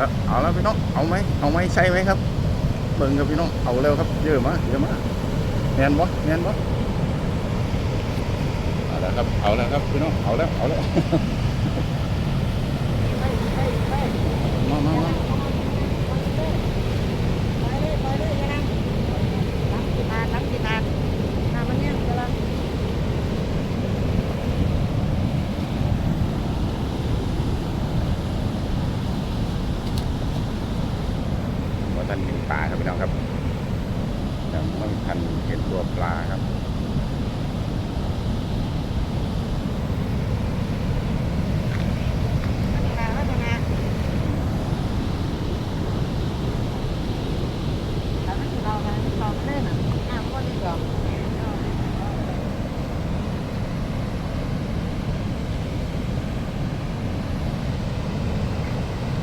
แล้วเอาแล้วพี่น้องเอาไหมเอาไหมใช่ไหมครับเบิ่งกับพี่น้องเอาเร็วครับเยอะมากเยอะมากแน่นบ่แน่นบ่เอาแล้วครับเอาแล้วครับพี่น้องเอาแล้วเอาแล้วมามามา ว่า ท่านเห็นปลาครับพี่น้องครับยังไม่ทันเห็นตัวปลาครับ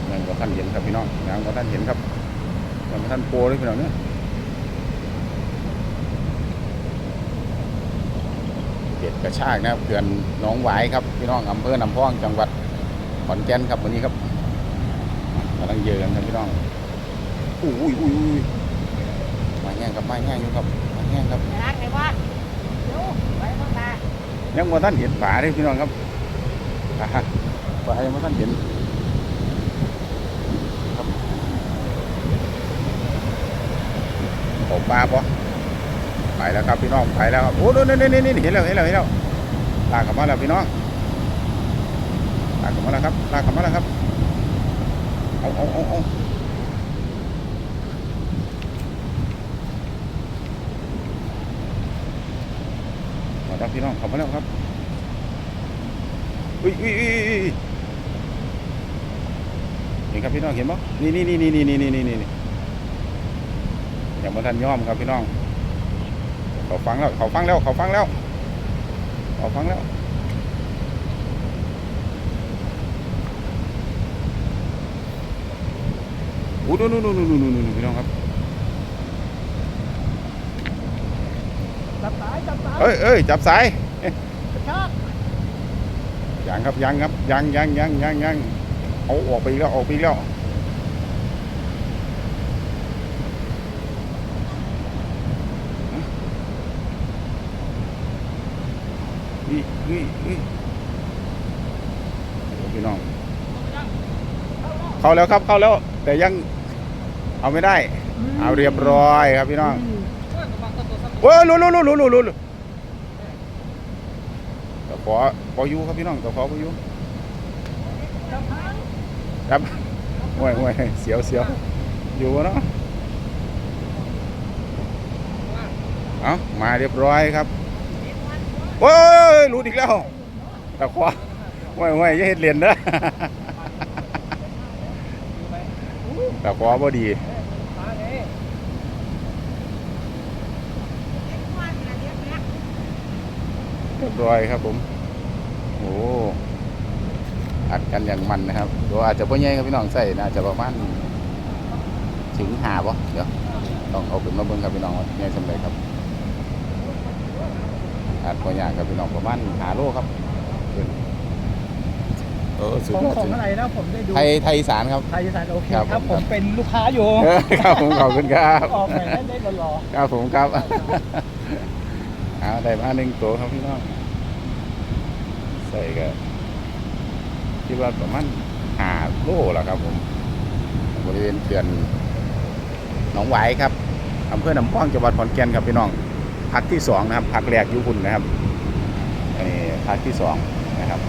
ยังว่าท่านเห็นครับพี่น้องยังว่าท่านเห็นครับ ยังว่าท่านโปรเลยพี่น้องเนี่ยเด็ดกระชากนะครับเขื่อนหนองหวายครับพี่น้องอำเภอลำพองจังหวัดขอนแก่นครับวันนี้ครับกำลังเยอะกันครับพี่น้องอุ้ยอุ้ยอุ้ยอุ้ยมาแห้งครับมาแห้งอยู่ครับมาแห้งครับยังว่าท่านเห็นฝาเลยพี่น้องครับอ่าฮะฝายังว่าท่านเห็น ตก ปลาปะไปแล้วครับพี่น้องไปแล้วครับโอ้นี่นี่นี่นี่เห็นแล้วเห็นแล้วเห็นแล้วลากกลับมาแล้วพี่น้องลากกลับมาแล้วครับลากกลับมาแล้วครับเอาเอาเอาเอามาแล้วพี่น้องข้ามาแล้วครับอุ้ยอุ้ยอุ้ยอุ้ยเห็นครับพี่น้องเห็นปะนี่นี่นี่นี่นี่นี่นี่นี่ อย่างบนทันย่อมครับพี่น้อง เขาฟังแล้ว เขาฟังแล้ว เขาฟังแล้ว เขาฟังแล้วโอ้ดูนู่นนู่นนู่นนู่นนู่นพี่น้องครับจับสายจับสายเอ้ยเอ้ยจับสายกระชากยังครับยังครับยังยังยังยังยังเอาออกไปอีกแล้วออกไปอีกแล้วี่นี่พี่น้อง เข้าแล้วครับเข้าแล้ว แต่ยังเอาไม่ได้ เอาเรียบร้อยครับพี่น้องโอ้ยลุ้นลุ้นลุ้นลุ้นลุ้นลุ้นตะขออยูครับพี่น้องตะขอปอยูจับหางครับโอ้ยโอ้ยเสียวเสียวอยู่วะเนาะเอามาเรียบร้อยครับ โอ้ยหลุดอีกแล้วตะขอโอ้ยโอ้ยอย่าเฮ็ดเหรียญเด้อตะขอบ่ดีมาไงเรียบร้อยครับผม โอ้อัดกันอย่างมันนะครับตัวอาจจะพ่อใหญ่ครับพี่น้องใส่น่าจะประมาณถึงหาปะเดี๋ยวต้องเอาขึ้นมาเบิ่งครับพี่น้องว่าใหญ่สำเร็จครับ อัดพ่อใหญ่ครับพี่น้องประมาณหาโลครับขึ้นเออสุดของยอดของสุดอะไรนะผมได้ดูไทยไทยอีสานครับ ไทยอีสานโอเคครับครับผผมม เป็นลูกค้าอยู่เออครับผมขอบคุณครับ ออกหน่อยได้ได้หล่อครับผมครับ เอาได้มาหนึ่งตัวครับพี่น้องใส่ก็คิดว่าประมาณหาโลแล้วครับ ผม บริเวณเขื่อนหนองหวายครับอำเภอหนำพองจังหวัดขอนแก่นครับพี่น้อง พักที่สองนะครับพักแรกยุคุณนะครับอันนี้พักที่สองนะครับ